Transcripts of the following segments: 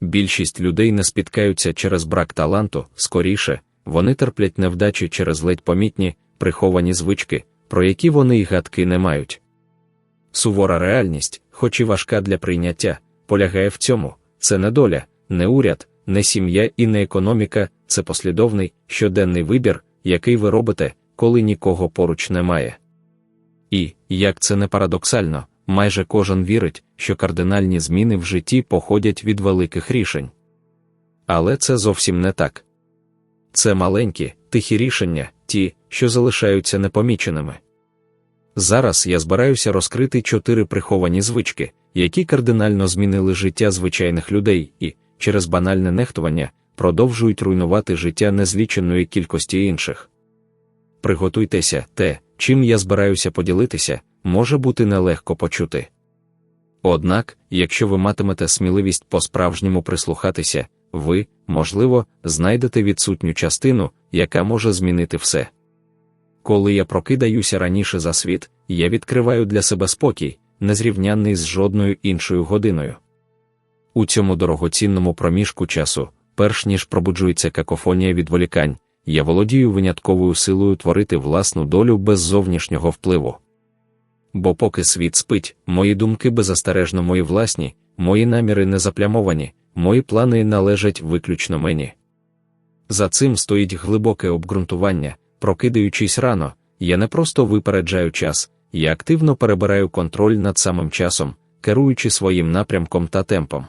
Більшість людей не спіткаються через брак таланту, скоріше, вони терплять невдачі через ледь помітні, приховані звички, про які вони й гадки не мають. Сувора реальність, хоч і важка для прийняття, полягає в цьому це не доля, не уряд, не сім'я і не економіка, це послідовний, щоденний вибір, який ви робите, коли нікого поруч немає. І, як це не парадоксально, майже кожен вірить, що кардинальні зміни в житті походять від великих рішень. Але це зовсім не так. Це маленькі, тихі рішення, ті, що залишаються непоміченими. Зараз я збираюся розкрити чотири приховані звички, які кардинально змінили життя звичайних людей і, через банальне нехтування, продовжують руйнувати життя незліченої кількості інших. Приготуйтеся, те, чим я збираюся поділитися, може бути нелегко почути. Однак, якщо ви матимете сміливість по-справжньому прислухатися, ви, можливо, знайдете відсутню частину, яка може змінити все. Коли я прокидаюся раніше за світ, я відкриваю для себе спокій, незрівнянний з жодною іншою годиною. У цьому дорогоцінному проміжку часу, перш ніж пробуджується какофонія відволікань, я володію винятковою силою творити власну долю без зовнішнього впливу. Бо поки світ спить, мої думки беззастережно мої власні, мої наміри не заплямовані, мої плани належать виключно мені. За цим стоїть глибоке обґрунтування, прокидаючись рано, я не просто випереджаю час, я активно перебираю контроль над самим часом, керуючи своїм напрямком та темпом.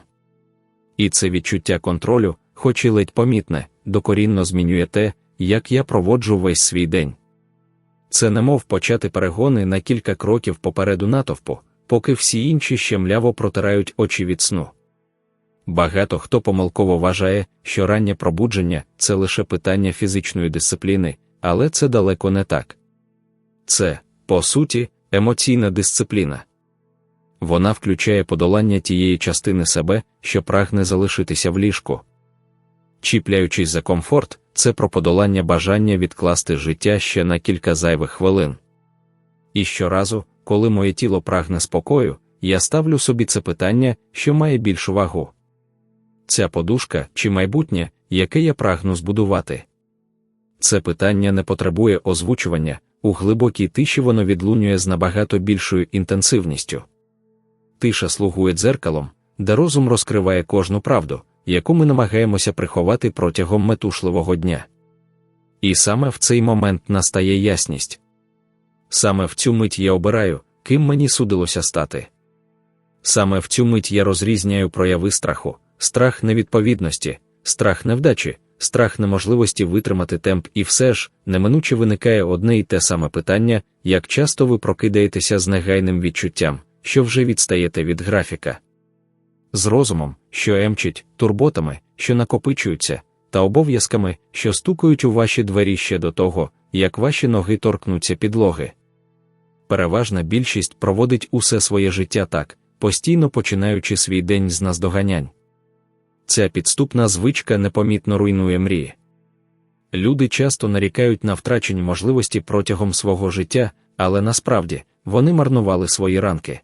І це відчуття контролю, хоч і ледь помітне, докорінно змінює те, як я проводжу весь свій день. Це немов почати перегони на кілька кроків попереду натовпу, поки всі інші ще мляво протирають очі від сну. Багато хто помилково вважає, що раннє пробудження це лише питання фізичної дисципліни, але це далеко не так. Це, по суті, емоційна дисципліна. Вона включає подолання тієї частини себе, що прагне залишитися в ліжку. Чіпляючись за комфорт, це про подолання бажання відкласти життя ще на кілька зайвих хвилин. І щоразу, коли моє тіло прагне спокою, я ставлю собі це питання, що має більшу вагу. Ця подушка чи майбутнє, яке я прагну збудувати. Це питання не потребує озвучування, у глибокій тиші воно відлунює з набагато більшою інтенсивністю. Тиша слугує дзеркалом, де розум розкриває кожну правду, яку ми намагаємося приховати протягом метушливого дня. І саме в цей момент настає ясність. Саме в цю мить я обираю, ким мені судилося стати. Саме в цю мить я розрізняю прояви страху, страх невідповідності, страх невдачі, страх неможливості витримати темп, і все ж неминуче виникає одне і те саме питання, як часто ви прокидаєтеся з негайним відчуттям, що вже відстаєте від графіка. З розумом, що емчить, турботами, що накопичуються, та обов'язками, що стукають у ваші двері ще до того, як ваші ноги торкнуться підлоги. Переважна більшість проводить усе своє життя так, постійно починаючи свій день з наздоганянь. Ця підступна звичка непомітно руйнує мрії. Люди часто нарікають на втрачені можливості протягом свого життя, але насправді вони марнували свої ранки.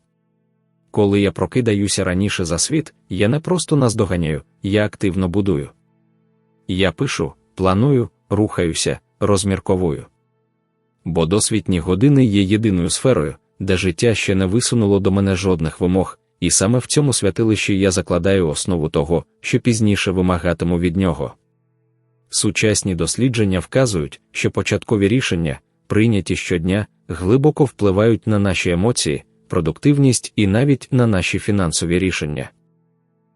Коли я прокидаюся раніше за світ, я не просто наздоганяю, я активно будую. Я пишу, планую, рухаюся, розмірковую. Бо досвітні години є єдиною сферою, де життя ще не висунуло до мене жодних вимог, і саме в цьому святилищі я закладаю основу того, що пізніше вимагатиму від нього. Сучасні дослідження вказують, що початкові рішення, прийняті щодня, глибоко впливають на наші емоції, продуктивність і навіть на наші фінансові рішення.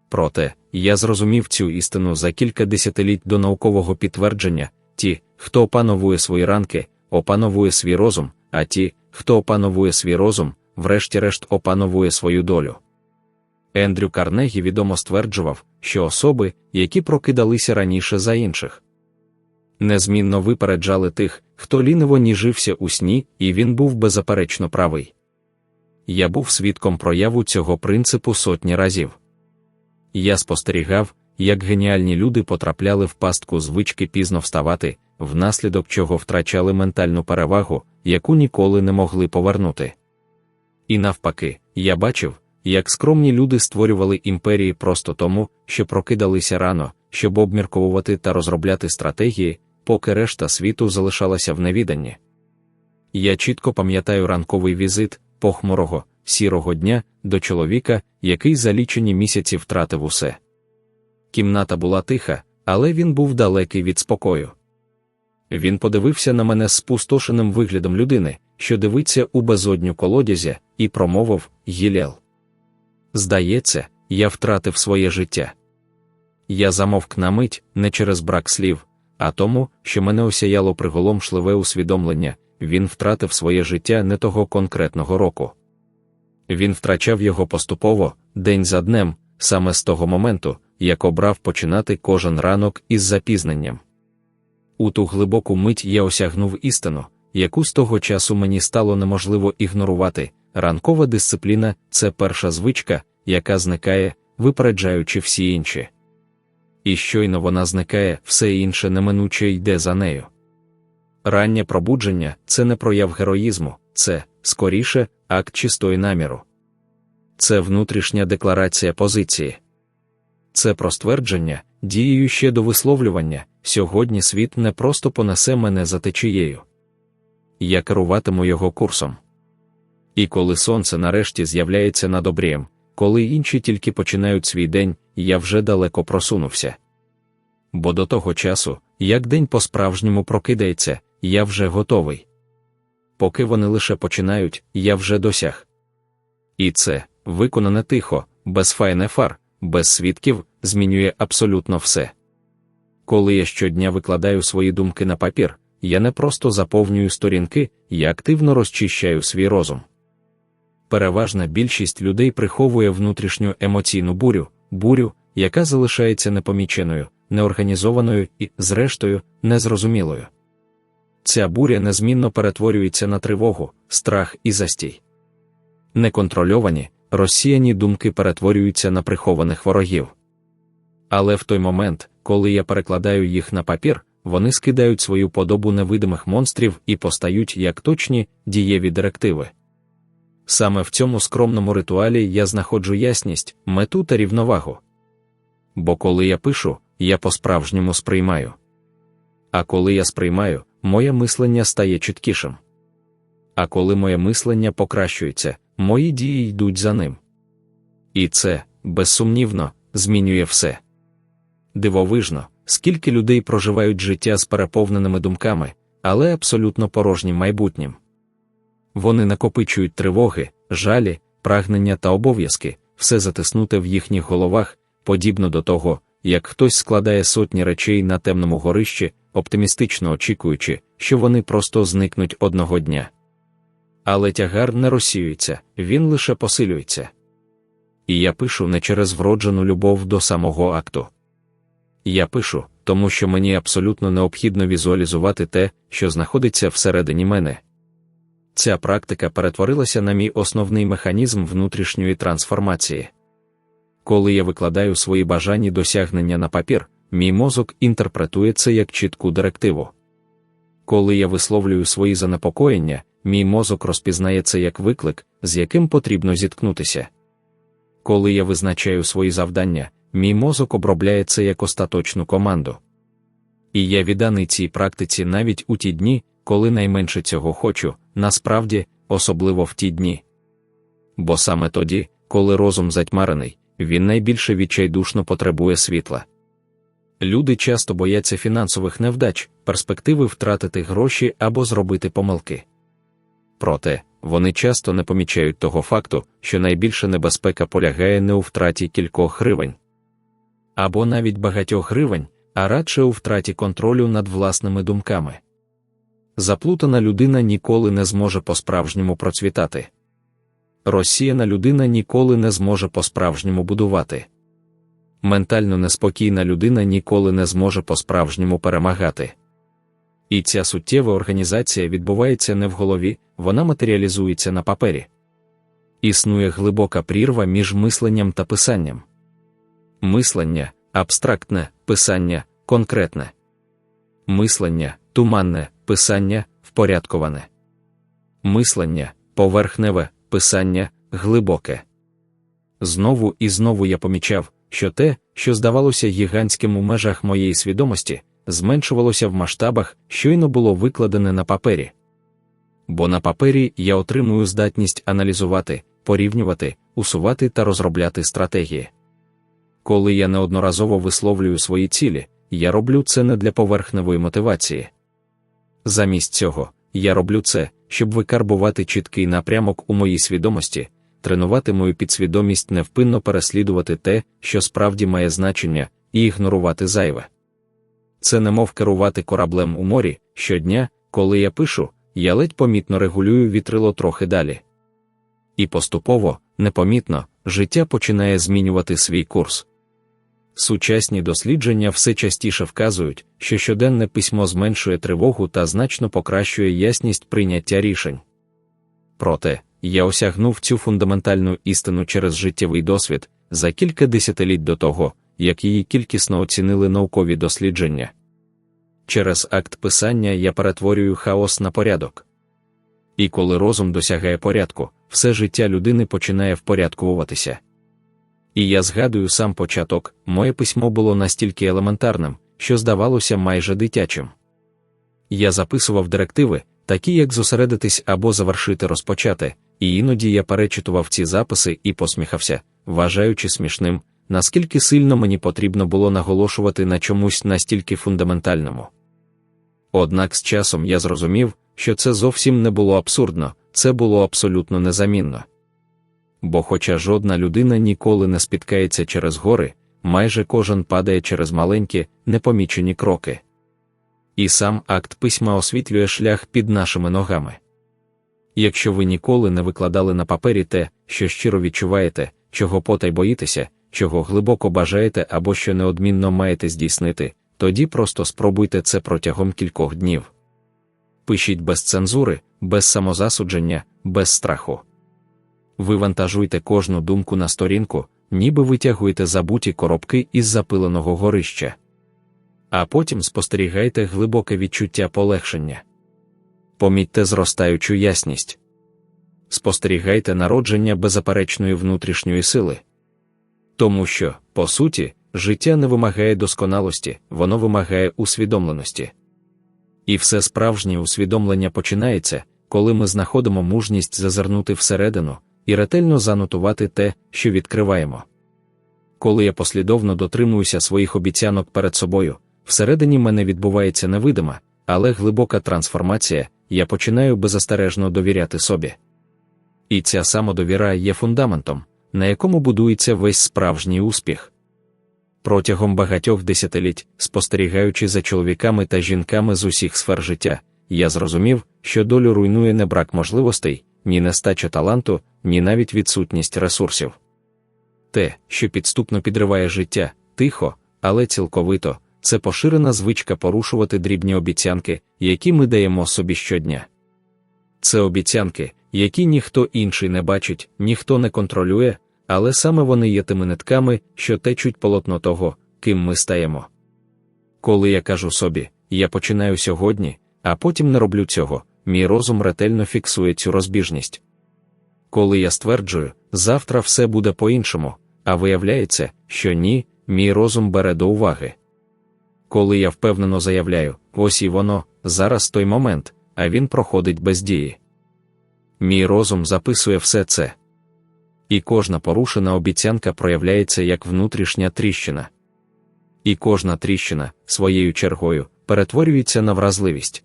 Проте, я зрозумів цю істину за кілька десятиліть до наукового підтвердження ті, хто опановує свої ранки, опановує свій розум, а ті, хто опановує свій розум, врешті-решт опановує свою долю. Ендрю Карнегі відомо стверджував, що особи, які прокидалися раніше за інших, незмінно випереджали тих, хто ліниво ніжився у сні, і він був беззаперечно правий. Я був свідком прояву цього принципу сотні разів. Я спостерігав, як геніальні люди потрапляли в пастку звички пізно вставати, внаслідок чого втрачали ментальну перевагу, яку ніколи не могли повернути. І навпаки, я бачив, як скромні люди створювали імперії просто тому, що прокидалися рано, щоб обмірковувати та розробляти стратегії, поки решта світу залишалася в невіданні. Я чітко пам'ятаю ранковий візит похмурого, сірого дня до чоловіка, який за лічені місяці втратив усе. Кімната була тиха, але він був далекий від спокою. Він подивився на мене з спустошеним виглядом людини, що дивиться у безодню колодязя, і промовив Гілел. Здається, я втратив своє життя. Я замовк на мить не через брак слів, а тому, що мене осяяло приголомшливе усвідомлення, він втратив своє життя не того конкретного року. Він втрачав його поступово, день за днем, саме з того моменту, як обрав починати кожен ранок із запізненням. У ту глибоку мить я осягнув істину, яку з того часу мені стало неможливо ігнорувати. Ранкова дисципліна це перша звичка, яка зникає, випереджаючи всі інші. І щойно вона зникає, все інше неминуче йде за нею. Раннє пробудження це не прояв героїзму, це, скоріше, акт чистої наміру. Це внутрішня декларація позиції. Це про ствердження, дією ще до висловлювання, сьогодні світ не просто понесе мене за течією. Я керуватиму його курсом. І коли сонце нарешті з'являється над обрієм, коли інші тільки починають свій день, я вже далеко просунувся. Бо до того часу, як день по-справжньому прокидається, я вже готовий. Поки вони лише починають, я вже досяг. І це, виконане тихо, без файнефар, без свідків, змінює абсолютно все. Коли я щодня викладаю свої думки на папір, я не просто заповнюю сторінки, я активно розчищаю свій розум. Переважна більшість людей приховує внутрішню емоційну бурю, бурю, яка залишається непоміченою, неорганізованою і, зрештою, незрозумілою. Ця буря незмінно перетворюється на тривогу, страх і застій. Неконтрольовані, розсіяні думки перетворюються на прихованих ворогів. Але в той момент, коли я перекладаю їх на папір, вони скидають свою подобу невидимих монстрів і постають як точні дієві директиви. Саме в цьому скромному ритуалі я знаходжу ясність, мету та рівновагу. Бо коли я пишу, я по-справжньому сприймаю. А коли я сприймаю, моє мислення стає чіткішим. А коли моє мислення покращується, мої дії йдуть за ним. І це, безсумнівно, змінює все. Дивовижно, скільки людей проживають життя з переповненими думками, але абсолютно порожнім майбутнім. Вони накопичують тривоги, жалі, прагнення та обов'язки, все затиснуте в їхніх головах, подібно до того, як хтось складає сотні речей на темному горищі, оптимістично очікуючи, що вони просто зникнуть одного дня. Але тягар не розсіюється, він лише посилюється. І я пишу не через вроджену любов до самого акту. Я пишу, тому що мені абсолютно необхідно візуалізувати те, що знаходиться всередині мене. Ця практика перетворилася на мій основний механізм внутрішньої трансформації. Коли я викладаю свої бажані досягнення на папір, мій мозок інтерпретує це як чітку директиву. Коли я висловлюю свої занепокоєння, мій мозок розпізнає це як виклик, з яким потрібно зіткнутися. Коли я визначаю свої завдання, мій мозок обробляє це як остаточну команду. І я відданий цій практиці навіть у ті дні, коли найменше цього хочу, насправді, особливо в ті дні. Бо саме тоді, коли розум затьмарений, він найбільше відчайдушно потребує світла. Люди часто бояться фінансових невдач, перспективи втратити гроші або зробити помилки. Проте, вони часто не помічають того факту, що найбільша небезпека полягає не у втраті кількох гривень або навіть багатьох гривень, а радше у втраті контролю над власними думками. Заплутана людина ніколи не зможе по-справжньому процвітати. Розсіяна людина ніколи не зможе по-справжньому будувати. Ментально неспокійна людина ніколи не зможе по-справжньому перемагати. І ця суттєва організація відбувається не в голові, вона матеріалізується на папері. Існує глибока прірва між мисленням та писанням. Мислення абстрактне, писання конкретне. Мислення туманне, писання впорядковане. Мислення поверхневе, писання глибоке. Знову і знову я помічав, що те, що здавалося гігантським у межах моєї свідомості, зменшувалося в масштабах, щойно було викладене на папері. Бо на папері я отримую здатність аналізувати, порівнювати, усувати та розробляти стратегії. Коли я неодноразово висловлюю свої цілі, я роблю це не для поверхневої мотивації. Замість цього, я роблю це, щоб викарбувати чіткий напрямок у моїй свідомості, тренувати мою підсвідомість невпинно переслідувати те, що справді має значення, і ігнорувати зайве. Це немов керувати кораблем у морі щодня, коли я пишу, я ледь помітно регулюю вітрило трохи далі. І поступово, непомітно, життя починає змінювати свій курс. Сучасні дослідження все частіше вказують, що щоденне письмо зменшує тривогу та значно покращує ясність прийняття рішень. Проте, я осягнув цю фундаментальну істину через життєвий досвід за кілька десятиліть до того, як її кількісно оцінили наукові дослідження. Через акт писання я перетворюю хаос на порядок. І коли розум досягає порядку, все життя людини починає впорядкуватися. І я згадую сам початок, моє письмо було настільки елементарним, що здавалося майже дитячим. Я записував директиви, такі як зосередитись або завершити розпочати, і іноді я перечитував ці записи і посміхався, вважаючи смішним, наскільки сильно мені потрібно було наголошувати на чомусь настільки фундаментальному. Однак з часом я зрозумів, що це зовсім не було абсурдно, це було абсолютно незамінно. Бо, хоча жодна людина ніколи не спіткається через гори, майже кожен падає через маленькі, непомічені кроки. І сам акт письма освітлює шлях під нашими ногами. Якщо ви ніколи не викладали на папері те, що щиро відчуваєте, чого потай боїтеся, чого глибоко бажаєте або що неодмінно маєте здійснити, тоді просто спробуйте це протягом кількох днів. Пишіть без цензури, без самозасудження, без страху. Вивантажуйте кожну думку на сторінку, ніби витягуєте забуті коробки із запиленого горища. А потім спостерігайте глибоке відчуття полегшення. Помітьте зростаючу ясність. Спостерігайте народження беззаперечної внутрішньої сили. Тому що, по суті, життя не вимагає досконалості, воно вимагає усвідомленості. І все справжнє усвідомлення починається, коли ми знаходимо мужність зазирнути всередину і ретельно занотувати те, що відкриваємо. Коли я послідовно дотримуюся своїх обіцянок перед собою, всередині мене відбувається невидима, але глибока трансформація, я починаю беззастережно довіряти собі. І ця самодовіра є фундаментом, на якому будується весь справжній успіх. Протягом багатьох десятиліть, спостерігаючи за чоловіками та жінками з усіх сфер життя, я зрозумів, що долю руйнує не брак можливостей, ні нестача таланту, ні навіть відсутність ресурсів. Те, що підступно підриває життя, тихо, але цілковито, це поширена звичка порушувати дрібні обіцянки, які ми даємо собі щодня. Це обіцянки, які ніхто інший не бачить, ніхто не контролює, але саме вони є тими нитками, що течуть полотно того, ким ми стаємо. Коли я кажу собі, я починаю сьогодні, а потім не роблю цього, мій розум ретельно фіксує цю розбіжність. Коли я стверджую, завтра все буде по-іншому, а виявляється, що ні, мій розум бере до уваги. Коли я впевнено заявляю, ось і воно, зараз той момент, а він проходить без дії. Мій розум записує все це. І кожна порушена обіцянка проявляється як внутрішня тріщина. І кожна тріщина, своєю чергою, перетворюється на вразливість.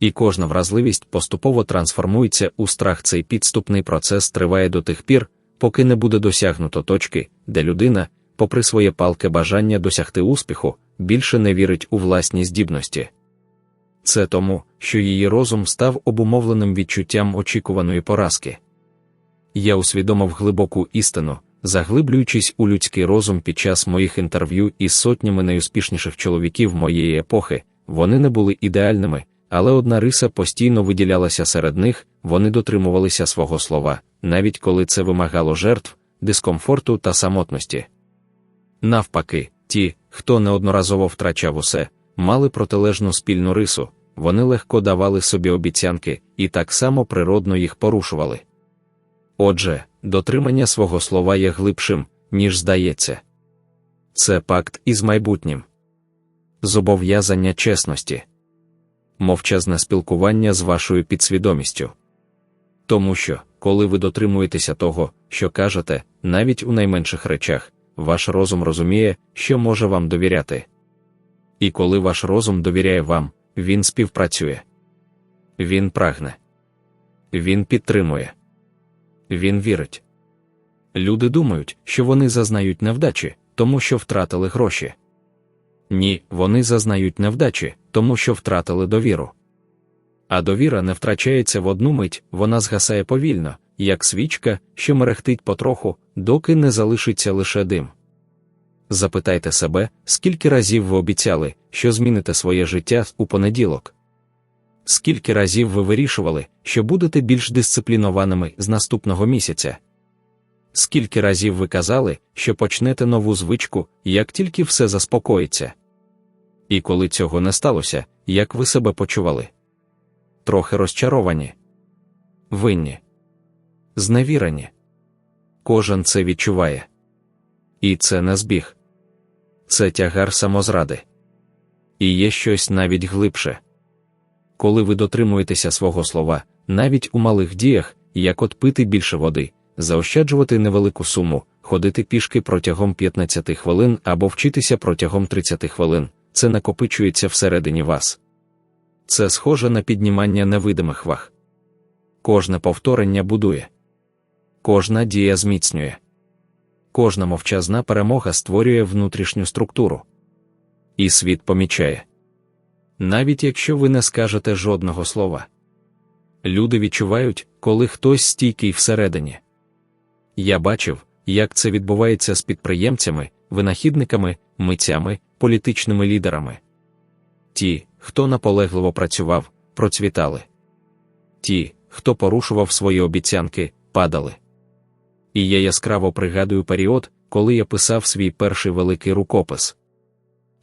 І кожна вразливість поступово трансформується у страх. Цей підступний процес триває до тих пір, поки не буде досягнуто точки, де людина, попри своє палке бажання досягти успіху, більше не вірить у власні здібності. Це тому, що її розум став обумовленим відчуттям очікуваної поразки. Я усвідомив глибоку істину, заглиблюючись у людський розум під час моїх інтерв'ю із сотнями найуспішніших чоловіків моєї епохи, вони не були ідеальними, але одна риса постійно виділялася серед них, вони дотримувалися свого слова, навіть коли це вимагало жертв, дискомфорту та самотності. Навпаки, ті, хто неодноразово втрачав усе, мали протилежну спільну рису, вони легко давали собі обіцянки і так само природно їх порушували. Отже, дотримання свого слова є глибшим, ніж здається. Це пакт із майбутнім, зобов'язання чесності, мовчазне спілкування з вашою підсвідомістю. Тому що, коли ви дотримуєтеся того, що кажете, навіть у найменших речах, ваш розум розуміє, що може вам довіряти. І коли ваш розум довіряє вам, він співпрацює. Він прагне. Він підтримує. Він вірить. Люди думають, що вони зазнають невдачі, тому що втратили гроші. Ні, вони зазнають невдачі, тому що втратили довіру. А довіра не втрачається в одну мить, вона згасає повільно, як свічка, що мерехтить потроху, доки не залишиться лише дим. Запитайте себе, скільки разів ви обіцяли, що зміните своє життя у понеділок. Скільки разів ви вирішували, що будете більш дисциплінованими з наступного місяця? Скільки разів ви казали, що почнете нову звичку, як тільки все заспокоїться? І коли цього не сталося, як ви себе почували? Трохи розчаровані, винні, зневірені. Кожен це відчуває. І це не збіг. Це тягар самозради. І є щось навіть глибше. Коли ви дотримуєтеся свого слова, навіть у малих діях, як от пити більше води, заощаджувати невелику суму, ходити пішки протягом 15 хвилин або вчитися протягом 30 хвилин, це накопичується всередині вас. Це схоже на піднімання невидимих ваг. Кожне повторення будує, кожна дія зміцнює, кожна мовчазна перемога створює внутрішню структуру. І світ помічає. Навіть якщо ви не скажете жодного слова. Люди відчувають, коли хтось стійкий всередині. Я бачив, як це відбувається з підприємцями, винахідниками, митцями, політичними лідерами. Ті, хто наполегливо працював, процвітали. Ті, хто порушував свої обіцянки, падали. І я яскраво пригадую період, коли я писав свій перший великий рукопис.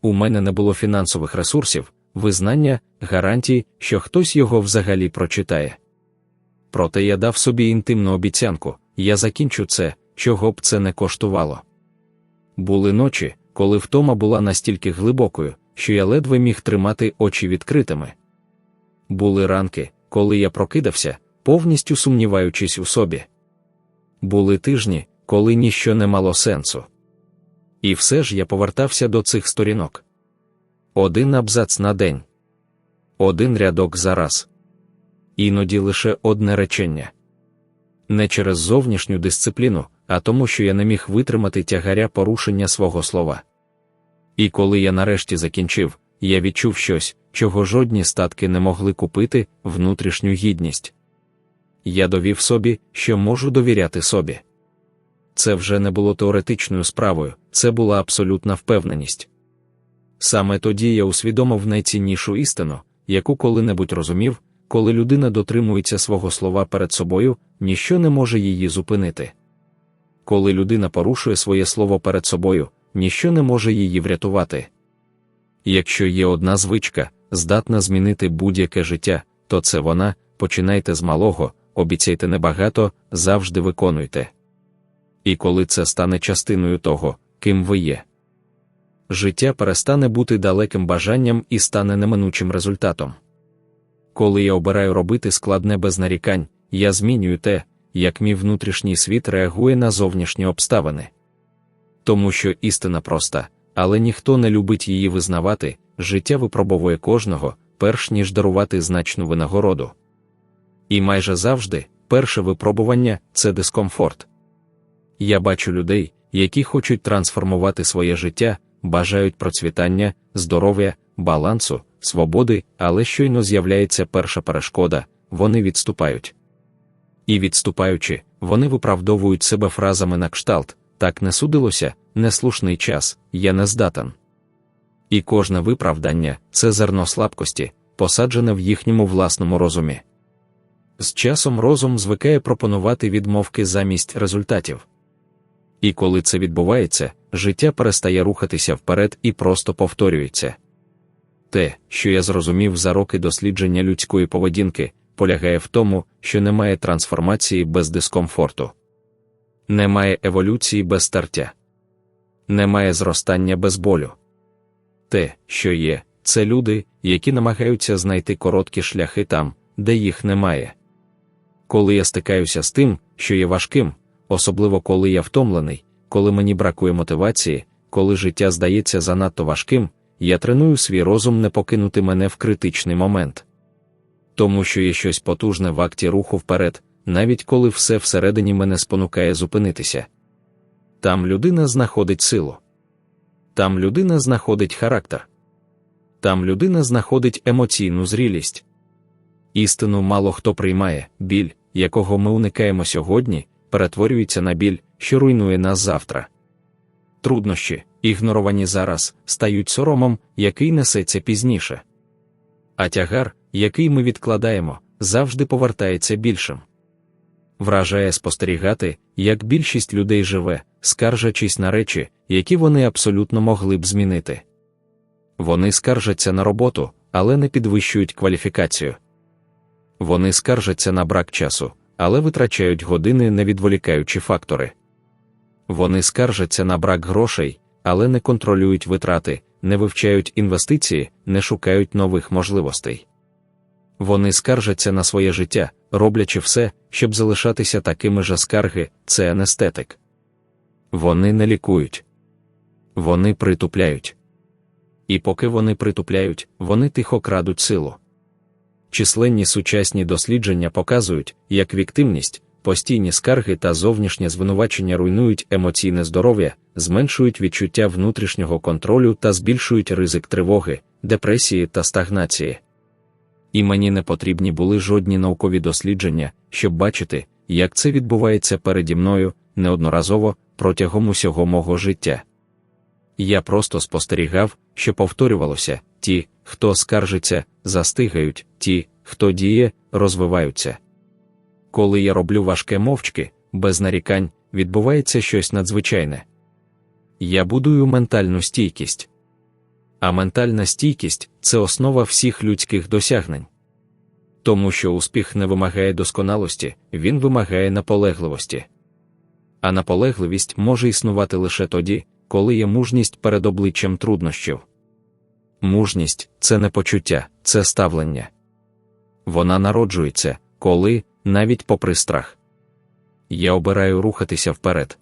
У мене не було фінансових ресурсів, визнання, гарантій, що хтось його взагалі прочитає. Проте я дав собі інтимну обіцянку я закінчу це, чого б це не коштувало. Були ночі, коли втома була настільки глибокою, що я ледве міг тримати очі відкритими. Були ранки, коли я прокидався, повністю сумніваючись у собі. Були тижні, коли ніщо не мало сенсу. І все ж я повертався до цих сторінок. Один абзац на день, один рядок за раз. Іноді лише одне речення. Не через зовнішню дисципліну, а тому, що я не міг витримати тягаря порушення свого слова. І коли я нарешті закінчив, я відчув щось, чого жодні статки не могли купити внутрішню гідність. Я довів собі, що можу довіряти собі. Це вже не було теоретичною справою, це була абсолютна впевненість. Саме тоді я усвідомив найціннішу істину, яку коли-небудь розумів, коли людина дотримується свого слова перед собою, ніщо не може її зупинити. Коли людина порушує своє слово перед собою, ніщо не може її врятувати. Якщо є одна звичка, здатна змінити будь-яке життя, то це вона, починайте з малого, обіцяйте небагато, завжди виконуйте. І коли це стане частиною того, ким ви є, життя перестане бути далеким бажанням і стане неминучим результатом. Коли я обираю робити складне без нарікань, я змінюю те, як мій внутрішній світ реагує на зовнішні обставини. Тому що істина проста, але ніхто не любить її визнавати, життя випробовує кожного, перш ніж дарувати значну винагороду. І майже завжди перше випробування це дискомфорт. Я бачу людей, які хочуть трансформувати своє життя, бажають процвітання, здоров'я, балансу, свободи, але щойно з'являється перша перешкода, вони відступають. І відступаючи, вони виправдовують себе фразами на кшталт так не судилося, неслушний час, я не здатен. І кожне виправдання це зерно слабкості, посаджене в їхньому власному розумі. З часом розум звикає пропонувати відмовки замість результатів. І коли це відбувається, життя перестає рухатися вперед і просто повторюється. Те, що я зрозумів за роки дослідження людської поведінки, полягає в тому, що немає трансформації без дискомфорту, немає еволюції без стартя, немає зростання без болю. Те, що є, це люди, які намагаються знайти короткі шляхи там, де їх немає. Коли я стикаюся з тим, що є важким, особливо коли я втомлений, коли мені бракує мотивації, коли життя здається занадто важким, я треную свій розум не покинути мене в критичний момент. Тому що є щось потужне в акті руху вперед, навіть коли все всередині мене спонукає зупинитися. Там людина знаходить силу. Там людина знаходить характер. Там людина знаходить емоційну зрілість. Істину мало хто приймає, біль, якого ми уникаємо сьогодні, перетворюється на біль, що руйнує нас завтра. Труднощі, ігноровані зараз, стають соромом, який несеться пізніше. А тягар, який ми відкладаємо, завжди повертається більшим. Вражає спостерігати, як більшість людей живе, скаржачись на речі, які вони абсолютно могли б змінити. Вони скаржаться на роботу, але не підвищують кваліфікацію. Вони скаржаться на брак часу, але витрачають години, не відволікаючи фактори. Вони скаржаться на брак грошей, але не контролюють витрати, не вивчають інвестиції, не шукають нових можливостей. Вони скаржаться на своє життя, роблячи все, щоб залишатися такими ж скарги, це анестетик. Вони не лікують, вони притупляють. І поки вони притупляють, вони тихо крадуть силу. Численні сучасні дослідження показують, як віктивність, постійні скарги та зовнішнє звинувачення руйнують емоційне здоров'я, зменшують відчуття внутрішнього контролю та збільшують ризик тривоги, депресії та стагнації. І мені не потрібні були жодні наукові дослідження, щоб бачити, як це відбувається переді мною неодноразово протягом усього мого життя. Я просто спостерігав, що повторювалося ті, хто скаржиться, застигають, ті, хто діє, розвиваються. Коли я роблю важке мовчки, без нарікань, відбувається щось надзвичайне. Я будую ментальну стійкість. А ментальна стійкість це основа всіх людських досягнень. Тому що успіх не вимагає досконалості, він вимагає наполегливості. А наполегливість може існувати лише тоді, коли є мужність перед обличчям труднощів. Мужність це не почуття, це ставлення. Вона народжується, коли, навіть попри страх. Я обираю рухатися вперед.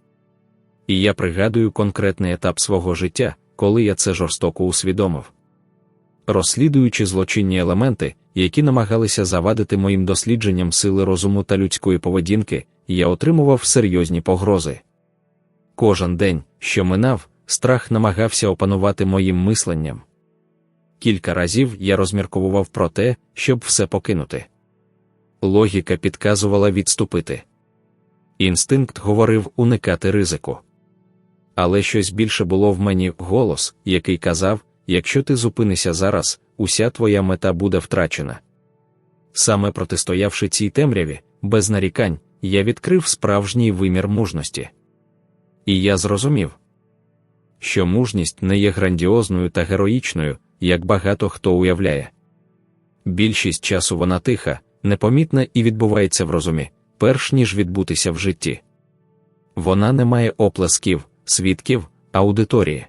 І я пригадую конкретний етап свого життя, коли я це жорстоко усвідомив. Розслідуючи злочинні елементи, які намагалися завадити моїм дослідженням сили розуму та людської поведінки, я отримував серйозні погрози. Кожен день, що минав, страх намагався опанувати моїм мисленням. Кілька разів я розмірковував про те, щоб все покинути. Логіка підказувала відступити. Інстинкт говорив уникати ризику. Але щось більше було в мені голос, який казав: якщо ти зупинишся зараз, уся твоя мета буде втрачена. Саме протистоявши цій темряві, без нарікань, я відкрив справжній вимір мужності. І я зрозумів, що мужність не є грандіозною та героїчною, як багато хто уявляє. Більшість часу вона тиха, непомітна і відбувається в розумі, перш ніж відбутися в житті. Вона не має оплесків, свідків, аудиторії.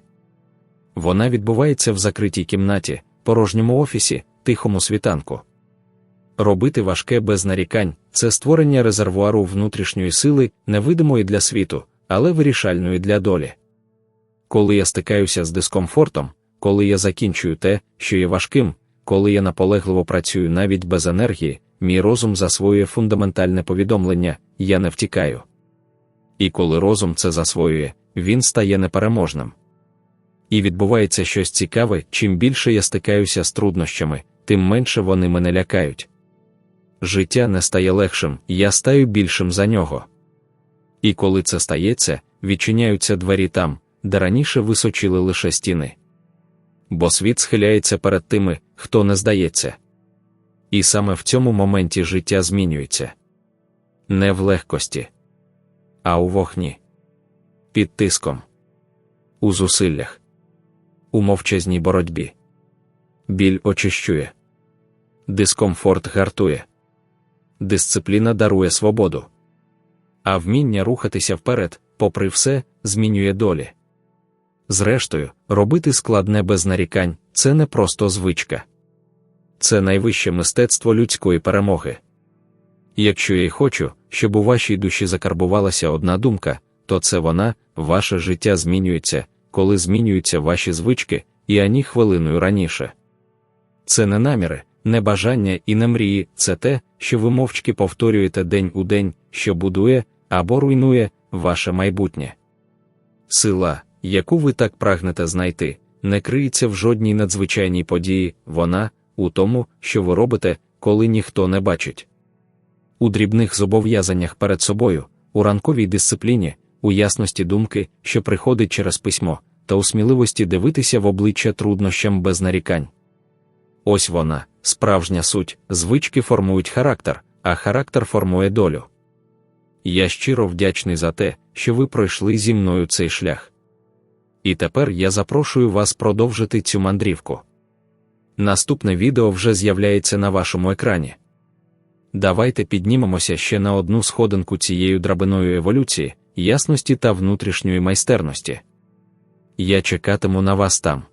Вона відбувається в закритій кімнаті, порожньому офісі, тихому світанку. Робити важке без нарікань це створення резервуару внутрішньої сили, невидимої для світу, але вирішальної для долі. Коли я стикаюся з дискомфортом, коли я закінчую те, що є важким, коли я наполегливо працюю навіть без енергії, мій розум засвоює фундаментальне повідомлення, я не втікаю. І коли розум це засвоює, він стає непереможним. І відбувається щось цікаве, чим більше я стикаюся з труднощами, тим менше вони мене лякають. Життя не стає легшим, я стаю більшим за нього. І коли це стається, відчиняються двері там, де раніше височили лише стіни. Бо світ схиляється перед тими, хто не здається. І саме в цьому моменті життя змінюється не в легкості, а у вогні, під тиском, у зусиллях, у мовчазній боротьбі. Біль очищує, дискомфорт гартує, дисципліна дарує свободу. А вміння рухатися вперед, попри все, змінює долі. Зрештою, робити складне без нарікань це не просто звичка. Це найвище мистецтво людської перемоги. Якщо я й хочу, щоб у вашій душі закарбувалася одна думка, то це вона, ваше життя змінюється, коли змінюються ваші звички, і ані хвилиною раніше. Це не наміри, не бажання і не мрії, це те, що ви мовчки повторюєте день у день, що будує або руйнує ваше майбутнє. Сила, яку ви так прагнете знайти, не криється в жодній надзвичайній події, вона у тому, що ви робите, коли ніхто не бачить. У дрібних зобов'язаннях перед собою, у ранковій дисципліні, у ясності думки, що приходить через письмо, та у сміливості дивитися в обличчя труднощам без нарікань. Ось вона, справжня суть, звички формують характер, а характер формує долю. Я щиро вдячний за те, що ви пройшли зі мною цей шлях. І тепер я запрошую вас продовжити цю мандрівку. Наступне відео вже з'являється на вашому екрані. Давайте піднімемося ще на одну сходинку цією драбиною еволюції, ясності та внутрішньої майстерності. Я чекатиму на вас там.